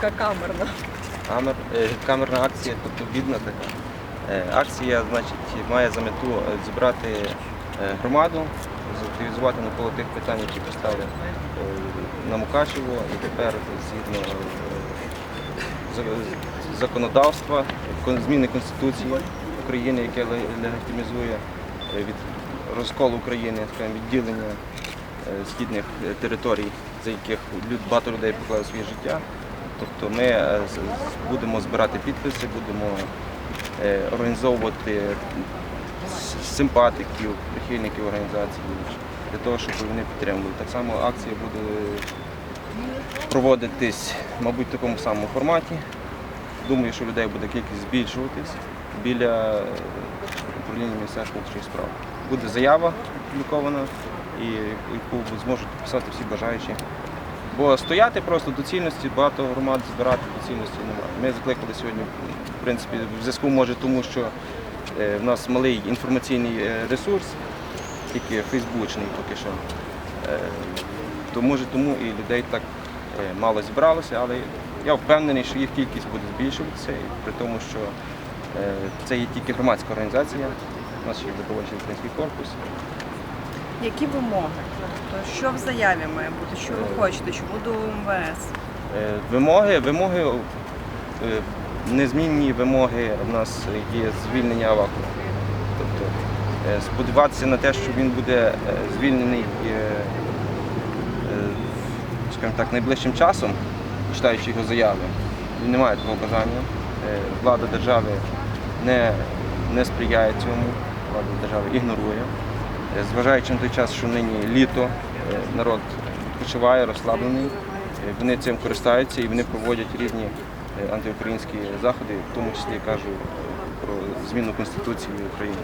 така камерна? Камер, е, камерна акція, тобто бідна така. Е, Акція значить, має за мету е, зібрати громаду, активізувати навколо тих питань, які поставили на Мукачево і тепер згідно законодавства, зміни Конституції України, яке легітимізує від розколу України, відділення східних територій, за яких багато людей поклали своє життя. Тобто ми е, будемо збирати підписи, будемо е, організовувати симпатиків, прихильників організації для того, щоб вони підтримували. Так само акція буде проводитись, мабуть, в такому самому форматі. Думаю, що людей буде кількість збільшуватись біля е, управління Міністерства внутрішніх справ. Буде заява опублікована, і яку зможуть підписати всі бажаючі. Бо стояти просто доцільності, багато громад збирати доцільності немає. Ми закликали сьогодні, в принципі, в зв'язку може тому, що е, в нас малий інформаційний е, ресурс, тільки фейсбучний поки що. Е, То може тому і людей так мало зібралося, але я впевнений, що їх кількість буде збільшуватися, при тому, що це є тільки громадська організація, у нас є добровольчий український корпус. Які вимоги? Тобто, що в заяві має бути? Що ви хочете? Чому до МВС? Е, Вимоги, вимоги, е, незмінні вимоги в нас є звільнення Авакова. Тобто е, сподіватися на те, що він буде звільнений, так, найближчим часом, читаючи його заяви, він не має такого бажання. Влада держави не, не сприяє цьому, влада держави ігнорує. Е, Зважаючи на той час, що нині літо, е, народ відпочиває, розслаблений, е, вони цим користаються і вони проводять різні антиукраїнські заходи, в тому числі кажу про зміну Конституції України.